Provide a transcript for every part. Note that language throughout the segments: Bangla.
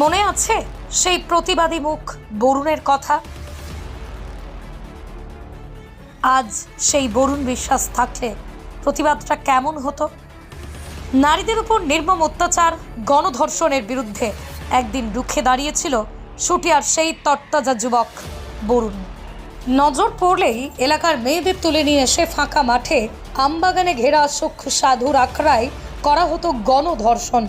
মনে আছে সেই প্রতিবাদী মুখ বরুণের কথা? আজ সেই বরুণ বিশ্বাস থাকলে প্রতিবাদটা কেমন হতো? নারীদের উপর নির্মম অত্যাচার, গণধর্ষণের বিরুদ্ধে একদিন রুখে দাঁড়িয়েছিল সুটিয়ার সেই তত্তাজা যুবক বরুণ। নজর পড়লেই এলাকার মেয়েদের তুলে নিয়ে এসে ফাঁকা মাঠে আমবাগানে ঘেরা সুখ সাধুর আখড়ায় করা হতো গণধর্ষণ।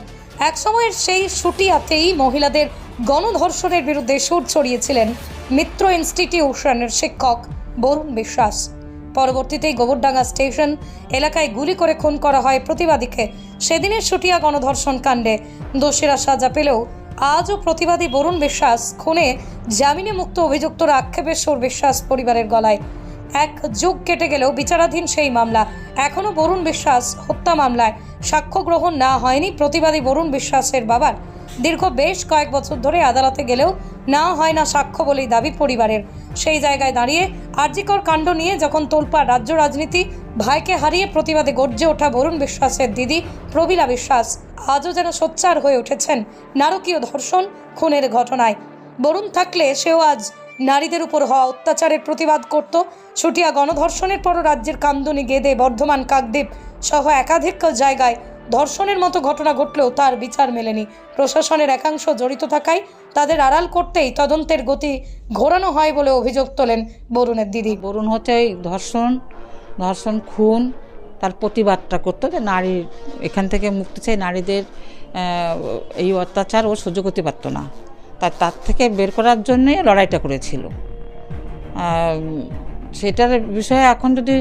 একসময়ের সেই সুটিয়াতেই মহিলাদের গণধর্ষণের বিরুদ্ধে সুর ছড়িয়েছিলেন মিত্র ইনস্টিটিউশনের শিক্ষক বরুণ বিশ্বাস। পরবর্তীতে গোবরডাঙ্গা স্টেশন এলাকায় গুলি করে খুন করা হয় প্রতিবাদীকে। সেদিনের সুটিয়া গণধর্ষণ কাণ্ডে দোষীরা সাজা পেলেও আজও প্রতিবাদী বরুণ বিশ্বাস খুনে জামিনে মুক্ত অভিযুক্তরা আক্ষেপের সুর বিশ্বাস পরিবারের গলায়। এক যুগ কেটে গেলেও বিচারাধীন সেই মামলা। এখনও বরুণ বিশ্বাস হত্যা মামলায় সাক্ষ্য গ্রহণ না হয়নি প্রতিবাদী বরুণ বিশ্বাসের বাবার। দীর্ঘ বেশ কয়েক বছর ধরে আদালতে গেলেও না হয় না সাক্ষ্য বলেই দাবি পরিবারের। সেই জায়গায় দাঁড়িয়ে আর্জিকর কাণ্ড নিয়ে যখন তোলপাড় রাজ্য রাজনীতি, ভাইকে হারিয়ে প্রতিবাদে গর্জে ওঠা বরুণ বিশ্বাসের দিদি প্রবীলা বিশ্বাস আজও যেন সোচ্চার হয়ে উঠেছেন নারকীয় ধর্ষণ, খুনের ঘটনায়। বরুণ থাকলে সেও আজ নারীদের উপর হওয়া অত্যাচারের প্রতিবাদ করত। ছুটিয়া গণধর্ষণের পরও রাজ্যের কামদুনি গেদে, বর্ধমান কাকদ্বীপ সহ একাধিক জায়গায় ধর্ষণের মতো ঘটনা ঘটলেও তার বিচার মেলেনি। প্রশাসনের একাংশ জড়িত থাকায় তাদের আড়াল করতেই তদন্তের গতি ঘোরানো হয় বলে অভিযোগ তোলেন বরুণের দিদি। বরুণ হচ্ছে ধর্ষণ ধর্ষণ খুন, তার প্রতিবাদটা করতো যে নারী, এখান থেকে মুক্তি চাই, নারীদের এই অত্যাচার ও সহ্য করতে পারতো না। তার তার থেকে বের করার জন্যে লড়াইটা করেছিল। সেটার বিষয়ে এখন যদি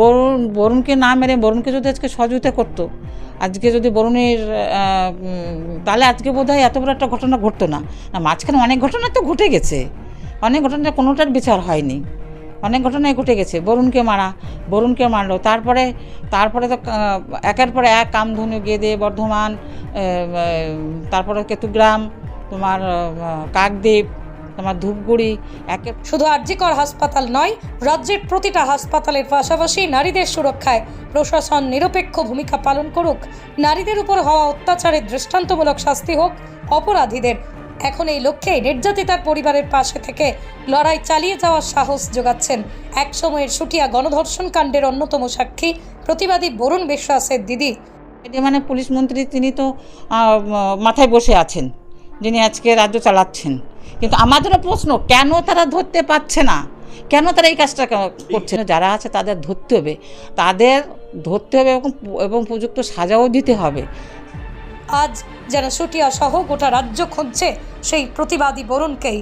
বরুণ, বরুণকে না মেরে, বরুণকে যদি আজকে সহযোগিতা করতো, আজকে যদি বরুণের তাহলে আজকে বোধ হয় এত বড় একটা ঘটনা ঘটতো না। না, মাঝখানে অনেক ঘটনা তো ঘটে গেছে। অনেক ঘটনা কোনোটার বিচার হয়নি। অনেক ঘটনাই ঘটে গেছে। বরুণকে মারা, বরুণকে মারলো। তারপরে তারপরে তো একের পর এক কামধনু গেদে, বর্ধমান তারপরে কেতুগ্রাম তোমার কাকদ্বীপ তোমার ধূপগুড়ি একের শুধু আরজিকর হাসপাতাল নয়, রাজ্যের প্রতিটা হাসপাতালের পাশাপাশি নারীদের সুরক্ষায় প্রশাসন নিরপেক্ষ ভূমিকা পালন করুক। নারীদের উপর হওয়া অত্যাচারের দৃষ্টান্তমূলক শাস্তি হোক, অপরাধীদের এখন এই লক্ষ্যে নির্যাতিতার পরিবারের পাশে থেকে লড়াই চালিয়ে যাওয়ার সাহস যোগাচ্ছেন একসময়ের সুটিয়া গণধর্ষণ কাণ্ডের অন্যতম সাক্ষী প্রতিবাদী বরুণ বিশ্বাসের দিদি। মানে পুলিশ মন্ত্রী তিনি তো মাথায় বসে আছেন। যিনি আজকে রাজ্য চালাচ্ছেন। কিন্তু আমাদেরও প্রশ্ন, কেন তারা ধরতে পারছে না? কেন তারা এই কাজটা করছে যারা আছে তাদের ধরতে হবে। তাদের ধরতে হবে এবং এবং উপযুক্ত সাজাও দিতে হবে। আজ যারা সুটিয়া সহ গোটা রাজ্য খুঁজছে, সেই প্রতিবাদী বরুণকেই